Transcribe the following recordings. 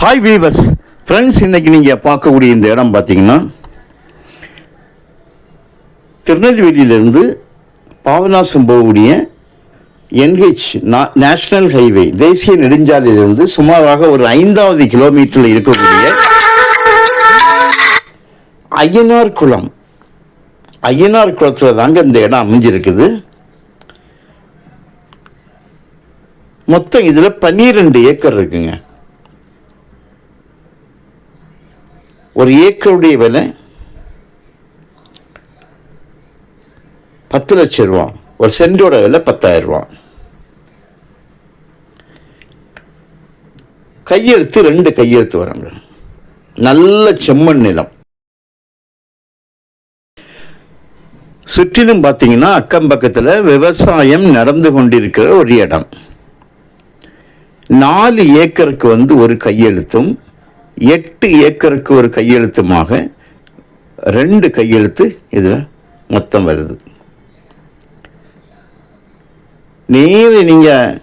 Hi viewers friends இன்னைக்கு நீங்கள் பார்க்கக்கூடிய இந்த இடம் பார்த்தீங்கன்னா திருநெல்வேலியிலிருந்து பாபநாசம் போகக்கூடிய என்ஹெச் நேஷனல் ஹைவே தேசிய நெடுஞ்சாலையிலிருந்து சுமாராக ஒரு ஐந்தாவது கிலோமீட்டரில் இருக்கக்கூடிய ஐயனார் குளம். ஐயனார் குளத்தில் தாங்க இந்த இடம் அமைஞ்சிருக்குது. மொத்தம் இதில் பன்னிரெண்டு ஏக்கர் இருக்குங்க. ஒரு ஏக்கருடைய விலை பத்து லட்சம் ரூபா ஒரு சென்டோட விலை பத்தாயிரம் ரூபா கையெழுத்து ரெண்டு கையெழுத்து வராங்க நல்ல செம்மண் நிலம். சுற்றிலும் பார்த்தீங்கன்னா அக்கம் பக்கத்தில் விவசாயம் நடந்து கொண்டிருக்கிற ஒரு இடம். நாலு ஏக்கருக்கு வந்து ஒரு கையெழுத்தும் எட்டு ஏக்கருக்கு ஒரு கையெழுத்துமாக ரெண்டு கையெழுத்து இதில் மொத்தம் வருது. நேர நீங்கள்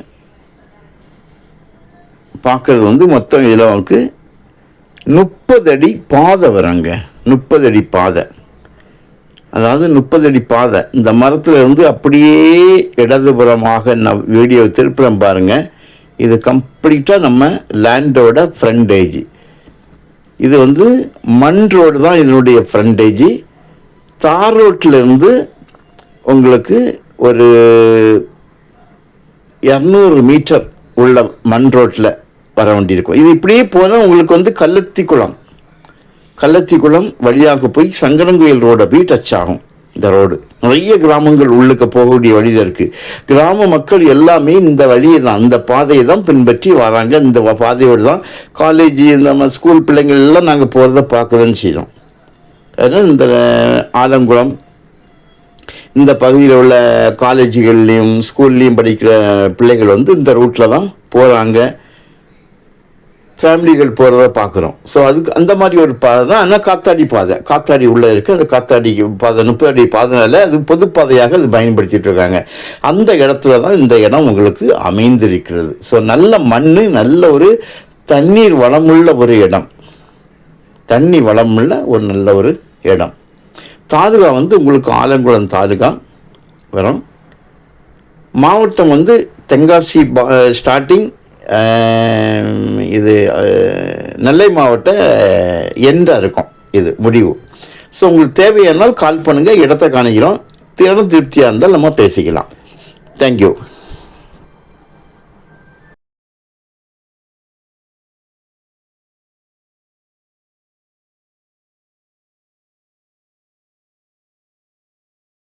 பார்க்குறது வந்து மொத்தம் இதில் அவனுக்கு முப்பது அடி பாதை வராங்க. முப்பது அடி பாதை. அதாவது முப்பது அடி பாதை. இந்த மரத்தில் இருந்து அப்படியே இடதுபுறமாக நான் வீடியோ திருப்புறம் பாருங்கள் இது கம்ப்ளீட்டாக நம்ம லேண்டோட ஃப்ரண்டேஜ் இது வந்து மண் ரோடு தான் இதனுடைய ஃப்ரண்டேஜ் தார் ரோட்டில் இருந்து உங்களுக்கு ஒரு இரநூறு மீட்டர் உள்ள மண் ரோட்டில் வர வேண்டியிருக்கும் இது இப்படியே போனால் உங்களுக்கு வந்து கள்ளத்தி குளம் கள்ளத்தி குளம் வழியாக போய் சங்கரங்கோயில் ரோடை போய் டச் ஆகும். இந்த ரோடு. நிறைய கிராமங்கள் உள்ளுக்கு போகக்கூடிய வழியில் இருக்குது கிராம மக்கள் எல்லாமே இந்த வழியை தான் அந்த பாதையை தான் பின்பற்றி வராங்க. இந்த பாதையோடு தான் காலேஜ் இந்த நம்ம ஸ்கூல் பிள்ளைங்கள் எல்லாம் நாங்கள் போகிறத பார்க்க செய்கிறோம் அதனால் இந்த ஆலங்குளம். இந்த பகுதியில் உள்ள காலேஜுகள்லேயும் ஸ்கூல்லேயும் படிக்கிற பிள்ளைகள் வந்து இந்த ரூட்டில் தான் போகிறாங்க ஃபேமிலிகள் போகிறத பார்க்குறோம். ஸோ அதுக்கு அந்த மாதிரி ஒரு பாதை தான். ஆனால் காத்தாடி பாதை. காத்தாடி உள்ளே இருக்குது அந்த காத்தாடி பாதை முப்பது அடி பாதைனால அது பொதுப்பாதையாக அது பயன்படுத்திகிட்டு இருக்காங்க. அந்த இடத்துல தான் இந்த இடம் உங்களுக்கு அமைந்திருக்கிறது. ஸோ நல்ல மண் நல்ல ஒரு தண்ணீர் வளமுள்ள ஒரு இடம். தண்ணி வளமுள்ள ஒரு நல்ல ஒரு இடம். தாலுகா வந்து உங்களுக்கு ஆலங்குளம் தாலுகா வரும். மாவட்டம் வந்து தென்காசி ஸ்டார்டிங் இது நெல்லை மாவட்ட எண்டாக இருக்கும் இது முடிவு. ஸோ உங்களுக்கு தேவையானால் கால் பண்ணுங்கள் இடத்த காணிக்கிறோம் திறன் திருப்தியாக இருந்தால் நம்ம பேசிக்கலாம். தேங்க்யூ